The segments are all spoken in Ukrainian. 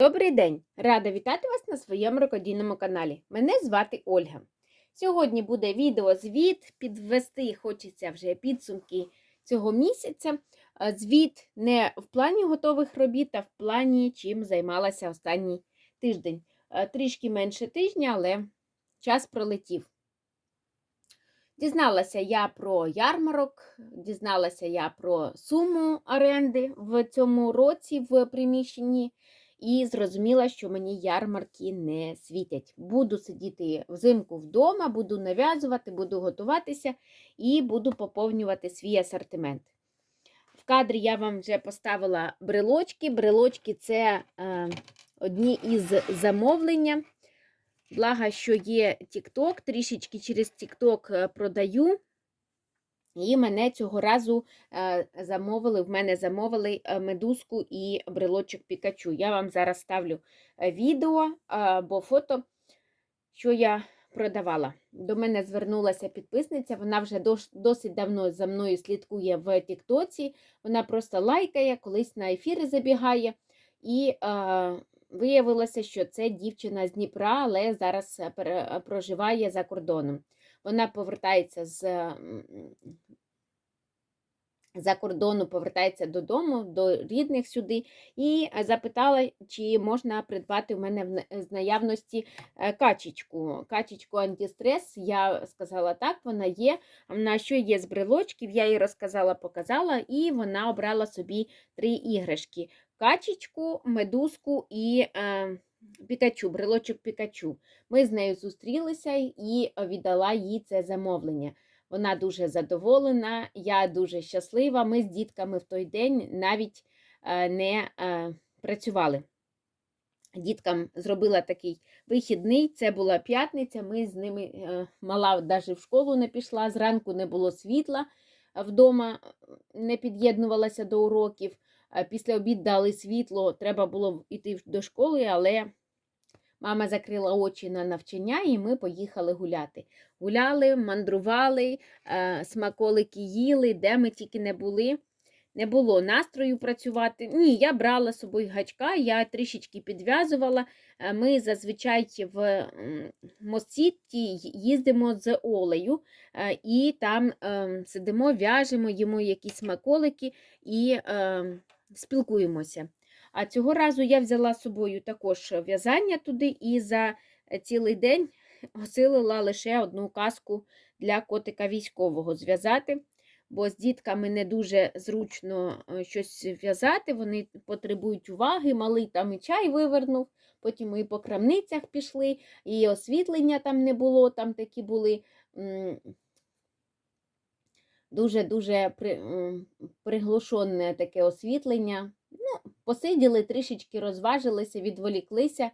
Добрий день! Рада вітати вас на своєму рукодільному каналі. Мене звати Ольга. Сьогодні буде відеозвіт, підвести хочеться вже підсумки цього місяця. Е, Звіт не в плані готових робіт, а в плані, чим займалася останній тиждень. Е, Трішки менше тижня, але час пролетів. Дізналася я про ярмарок, дізналася я про суму оренди в цьому році в приміщенні і зрозуміла, що мені ярмарки не світять. Буду сидіти взимку вдома, буду нав'язувати, буду готуватися і буду поповнювати свій асортимент. В кадрі я вам вже поставила брелочки. Брелочки це е, одні із замовлення. Благо, що є TikTok, трішечки через TikTok е, продаю. І мене цього разу е, замовили, в мене замовили е, медузку і брелочок Пікачу. Я вам зараз ставлю е, відео або фото, що я продавала. До мене звернулася підписниця, вона вже дос- досить давно за мною слідкує в Тіктоці. Вона просто лайкає, колись на ефіри забігає. І е, виявилося, що це дівчина з Дніпра, але зараз проживає за кордоном. Вона повертається з за кордону, повертається додому, до рідних сюди, і е, запитала, чи можна придбати в мене з наявності е, качечку. Качечку антистрес. Я сказала так, вона є. На що є з брелочків, я їй розказала, показала, і вона обрала собі три іграшки: качечку, медузку і. Е, Пікачу, брелочок Пікачу. Ми з нею зустрілися і віддала їй це замовлення. Вона дуже задоволена, я дуже щаслива. Ми з дітками в той день навіть е, не е, працювали. Діткам зробила такий вихідний, це була п'ятниця. Ми з ними е, мала навіть в школу не пішла, зранку не було світла вдома, не під'єднувалася до уроків. Після обід дали світло, треба було йти до школи, але мама закрила очі на навчання, і ми поїхали гуляти. Гуляли, мандрували, е, смаколики їли, де ми тільки не були. Не було настрою працювати. Ні, я брала з собою гачка, я трішечки підв'язувала. Е, Ми зазвичай в м, їздимо з Олею е, і там сидимо, в'яжемо, їмо якісь смаколики і спілкуємося. А цього разу я взяла з собою також в'язання туди і за цілий день осилила лише одну казку для котика військового зв'язати, бо з дітками не дуже зручно е, щось в'язати, вони потребують уваги, малий там і чай вивернув, потім ми по крамницях пішли, і освітлення там не було, там такі були. Дуже-дуже при, м, приглушене таке освітлення. Ну, посиділи, трішечки розважилися, відволіклися.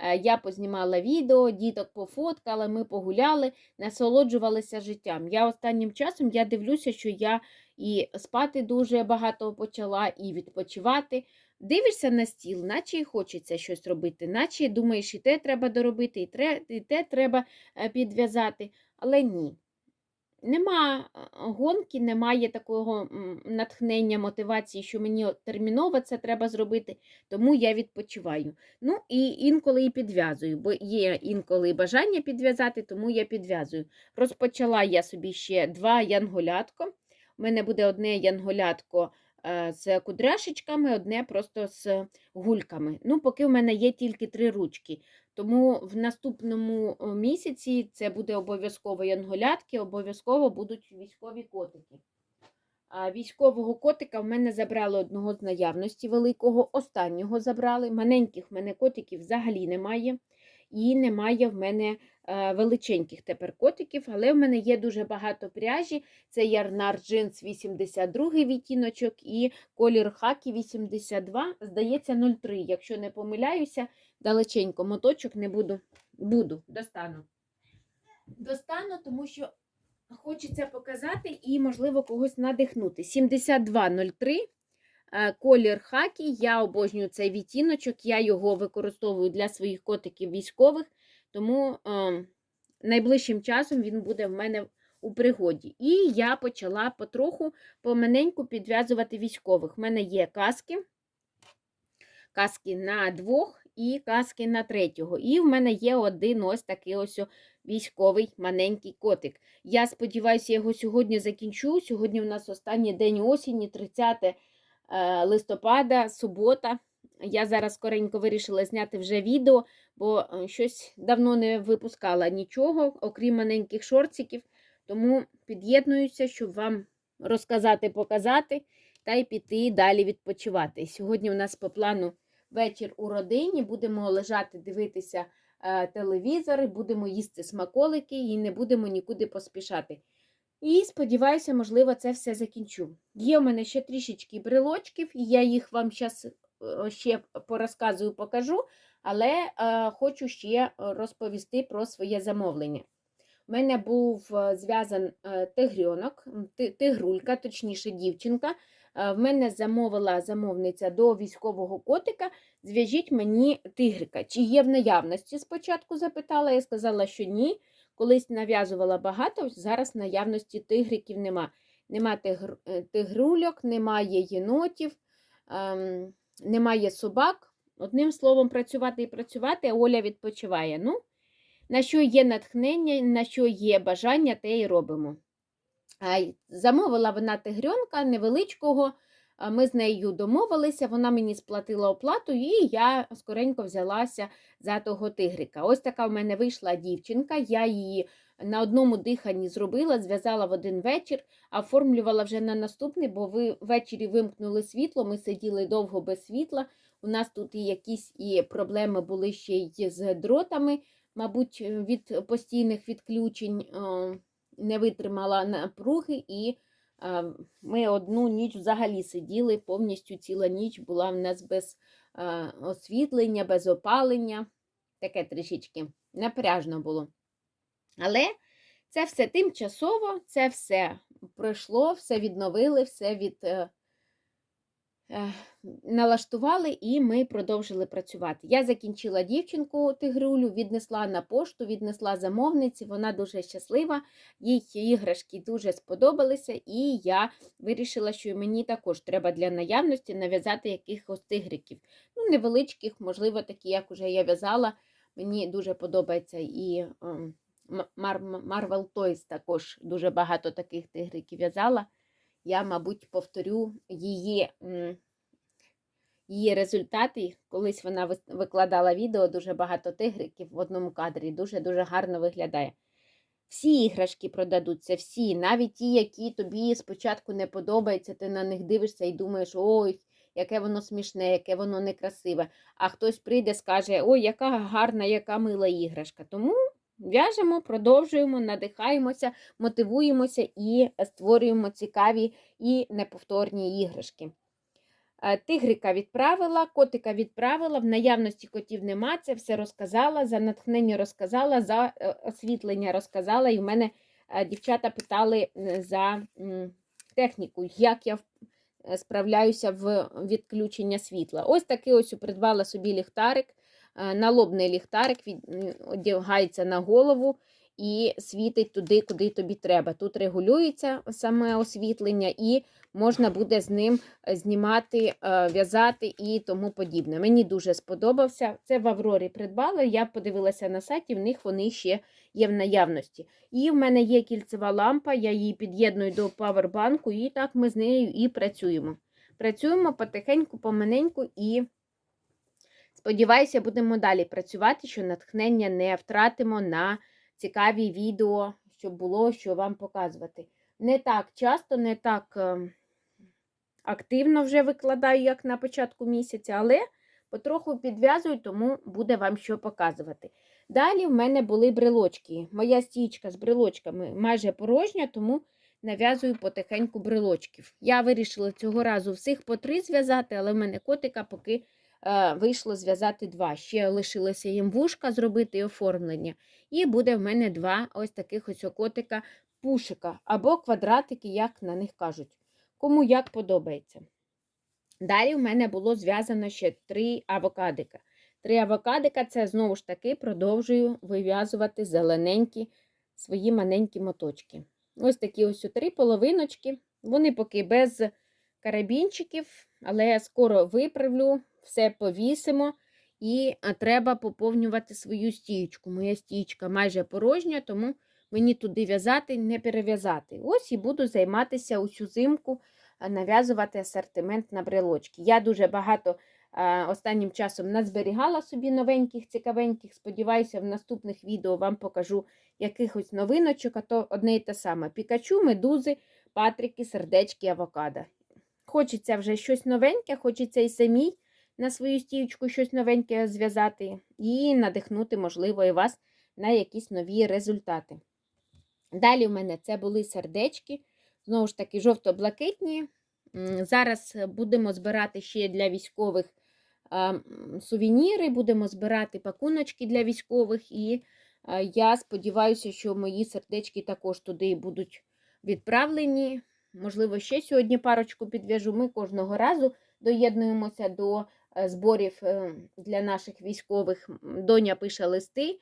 Е, Я познімала відео, діток пофоткала, ми погуляли, насолоджувалися життям. Я останнім часом я дивлюся, що я і спати дуже багато почала, і відпочивати. Дивишся на стіл, наче і хочеться щось робити, наче думаєш, і те треба доробити, і, те треба е, підв'язати. Але ні. Нема гонки, немає такого натхнення, мотивації, що мені терміново це треба зробити, тому я відпочиваю. Ну і інколи і підв'язую, бо є інколи бажання підв'язати, тому я підв'язую. Розпочала я собі ще два янголятко. У мене буде одне янголятко е, з кудряшечками, одне просто з гульками. Ну, поки в мене є тільки три ручки. Тому в наступному місяці це буде обов'язково янголятки, обов'язково будуть військові котики. А військового котика в мене забрали одного з наявності великого, останнього забрали. Маленьких в мене котиків взагалі немає. І немає в мене е, величеньких тепер котиків, але в мене є дуже багато пряжі. Це Ярнар Джинс 82 відтіночок і колір Хакі 82, здається, 03. Якщо не помиляюся, далеченько моточок не буду. Буду, достану. Достану, тому що хочеться показати і, можливо, когось надихнути. 7203. е, Колір хакі, я обожнюю цей відтіночок, я його використовую для своїх котиків військових, тому е, найближчим часом він буде в мене у пригоді. І я почала потроху поманеньку підв'язувати військових. У мене є каски, каски на двох і каски на третього. І в мене є один ось такий ось військовий маленький котик. Я сподіваюся, я його сьогодні закінчу. Сьогодні у нас останній день осені, 30 е, листопада, субота. Я зараз скоренько вирішила зняти вже відео, бо е, щось давно не випускала нічого, окрім маленьких шорциків. Тому під'єднуюся, щоб вам розказати, показати та й піти далі відпочивати. Сьогодні у нас по плану вечір у родині. Будемо лежати, дивитися е, телевізор, будемо їсти смаколики і не будемо нікуди поспішати. І сподіваюся, можливо, це все закінчу. Є у мене ще трішечки брелочків, і я їх вам зараз ще порозказую, покажу, але е, хочу ще розповісти про своє замовлення. У мене був е, зв'язан е, тигрьонок, тигрулька, точніше дівчинка. Е, В мене замовила замовниця до військового котика. Зв'яжіть мені тигрика. Чи є в наявності? Спочатку запитала, я сказала, що ні. Колись нав'язувала багато, зараз наявності тигриків нема. Нема тигр... тигрульок, немає єнотів, ем, немає собак. Одним словом, працювати і працювати, Оля відпочиває. Ну, на що є натхнення, на що є бажання, те і робимо. Замовила вона тигрьонка невеличкого. Ми з нею домовилися, вона мені сплатила оплату, і я скоренько взялася за того тигрика. Ось така в мене вийшла дівчинка. Я її на одному диханні зробила, зв'язала в один вечір, а оформлювала вже на наступний, бо ви ввечері вимкнули світло. Ми сиділи довго без світла. У нас тут і якісь і проблеми були ще й з дротами, мабуть, від постійних відключень. е, не витримала напруги, і е, ми одну ніч взагалі сиділи, повністю ціла ніч була в нас без е, освітлення, без опалення. Таке трішечки напряжно було. Але це все тимчасово, це все пройшло, все відновили, все від. Е, Налаштували і ми продовжили працювати. Я закінчила дівчинку тигрулю, віднесла на пошту, віднесла замовниці. Вона дуже щаслива, їй іграшки дуже сподобалися, і я вирішила, що мені також треба для наявності нав'язати якихось тигриків. Ну, невеличких, можливо, такі, як уже я в'язала. Мені дуже подобається і ем, Marvel Toys також дуже багато таких тигриків в'язала. Я, мабуть, повторю її. Її результати, колись вона викладала відео, дуже багато тигриків в одному кадрі, дуже-дуже гарно виглядає. Всі іграшки продадуться, всі, навіть ті, які тобі спочатку не подобаються, ти на них дивишся і думаєш, ой, яке воно смішне, яке воно некрасиве. А хтось прийде, скаже, ой, яка гарна, яка мила іграшка. Тому в'яжемо, продовжуємо, надихаємося, мотивуємося і створюємо цікаві і неповторні іграшки. Е, Тигрика відправила, котика відправила, в наявності котів нема, це все розказала, за натхнення розказала, за е, освітлення розказала. І в мене е, дівчата питали за техніку, як я справляюся в відключення світла. Ось такий ось придбала собі ліхтарик, налобний ліхтарик, від- одягається на голову і світить туди, куди тобі треба. Тут регулюється саме освітлення, і можна буде з ним е, знімати, е, в'язати і тому подібне. Мені дуже сподобався. Це в Аврорі придбала. Я подивилася на сайті, в них вони ще є в наявності. І в мене є кільцева лампа, я її під'єдную до павербанку, і так ми з нею і працюємо. Працюємо потихеньку, поманеньку і сподіваюся, будемо далі працювати, що натхнення не втратимо на цікаві відео, щоб було що вам показувати. Не так часто, не так ем, активно вже викладаю, як на початку місяця, але потроху підв'язую, тому буде вам що показувати. Далі в мене були брелочки. Моя стічка з брелочками майже порожня, тому нав'язую потихеньку брелочків. Я вирішила цього разу всіх по три зв'язати, але в мене котика поки вийшло зв'язати два. Ще лишилося їм вушка зробити і оформлення. І буде в мене два ось таких ось котика пушика або квадратики, як на них кажуть. Кому як подобається. Далі в мене було зв'язано ще три авокадика. Три авокадика це знову ж таки продовжую вив'язувати зелененькі свої маленькі моточки. Ось такі ось три половиночки. Вони поки без карабінчиків, але я скоро виправлю, все повісимо І треба поповнювати свою стіючку. Моя стіючка майже порожня, тому мені туди в'язати, не перев'язати. Ось і буду займатися усю зимку, нав'язувати асортимент на брелочки. Я дуже багато останнім часом назберігала собі новеньких, цікавеньких. Сподіваюся, в наступних відео вам покажу якихось новиночок, а то одне і те саме: пікачу, медузи, патрики, сердечки, авокадо. Хочеться вже щось новеньке, хочеться і самій на свою стіючку щось новеньке зв'язати і надихнути, можливо, і вас на якісь нові результати. Далі в мене це були сердечки, знову ж таки, жовто-блакитні. Зараз будемо збирати ще для військових сувеніри, будемо збирати пакуночки для військових. І я сподіваюся, що мої сердечки також туди будуть відправлені. Можливо, ще сьогодні парочку підв'яжу. Ми кожного разу доєднуємося до зборів е, для наших військових. Доня пише листи.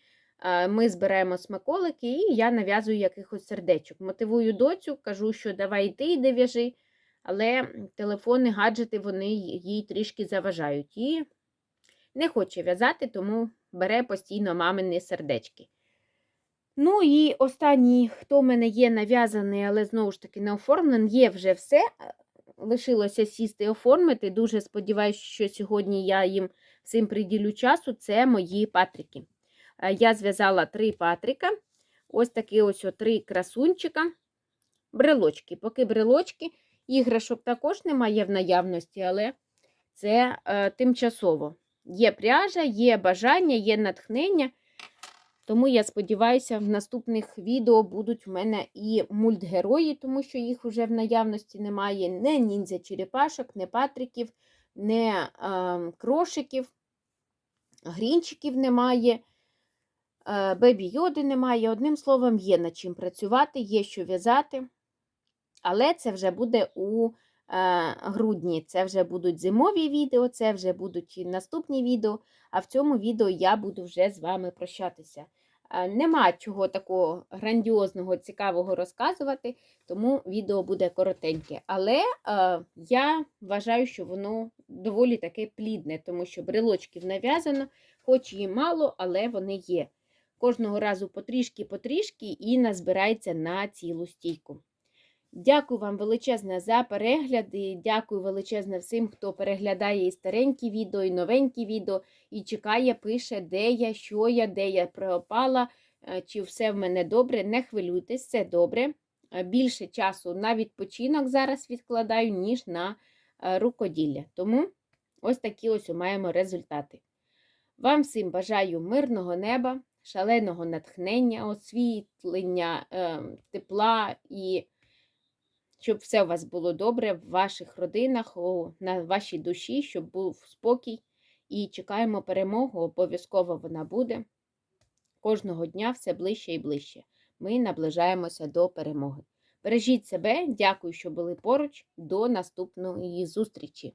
Ми збираємо смаколики, і я нав'язую якихось сердечок. Мотивую доцю, кажу, що давай йди, йди в'яжи, але телефони, гаджети вони їй трішки заважають. І не хоче в'язати, тому бере постійно мамини сердечки. Ну і останній, хто в мене є нав'язаний, але знову ж таки не оформлений, є вже все. Лишилося сісти і оформити. Дуже сподіваюся, що сьогодні я їм всім приділю часу. Це мої патрики. Е, Я зв'язала три патрика. Ось такі ось три красунчика. Брелочки. Поки брелочки, іграшок також немає в наявності, але це е, тимчасово. Є пряжа, є бажання, є натхнення. Тому я сподіваюся, в наступних відео будуть в мене і мультгерої, тому що їх вже в наявності немає. Не ніндзя черепашок, не патриків, не е, крошиків, грінчиків немає, е, бебі йоди немає. Одним словом, є над чим працювати, є що в'язати. Але це вже буде у грудні. Це вже будуть зимові відео, це вже будуть наступні відео. А в цьому відео я буду вже з вами прощатися. Е, Нема чого такого грандіозного, цікавого розказувати, тому відео буде коротеньке. Але е, я вважаю, що воно доволі таке плідне, тому що брелочків нав'язано, хоч і мало, але вони є. Кожного разу потрішки-потрішки і назбирається на цілу стійку. Дякую вам величезне за перегляди. Дякую величезне всім, хто переглядає і старенькі відео, і новенькі відео, і чекає, пише, де я, що я, де я пропала, е, чи все в мене добре. Не хвилюйтесь, все добре. Е, Більше часу на відпочинок зараз відкладаю, ніж на е, рукоділля. Тому ось такі ось маємо результати. Вам всім бажаю мирного неба, шаленого натхнення, освітлення, тепла і щоб все у вас було добре в ваших родинах, на вашій душі, щоб був спокій. І чекаємо перемогу, обов'язково вона буде. Кожного дня все ближче і ближче. Ми наближаємося до перемоги. Бережіть себе, дякую, що були поруч. До наступної зустрічі!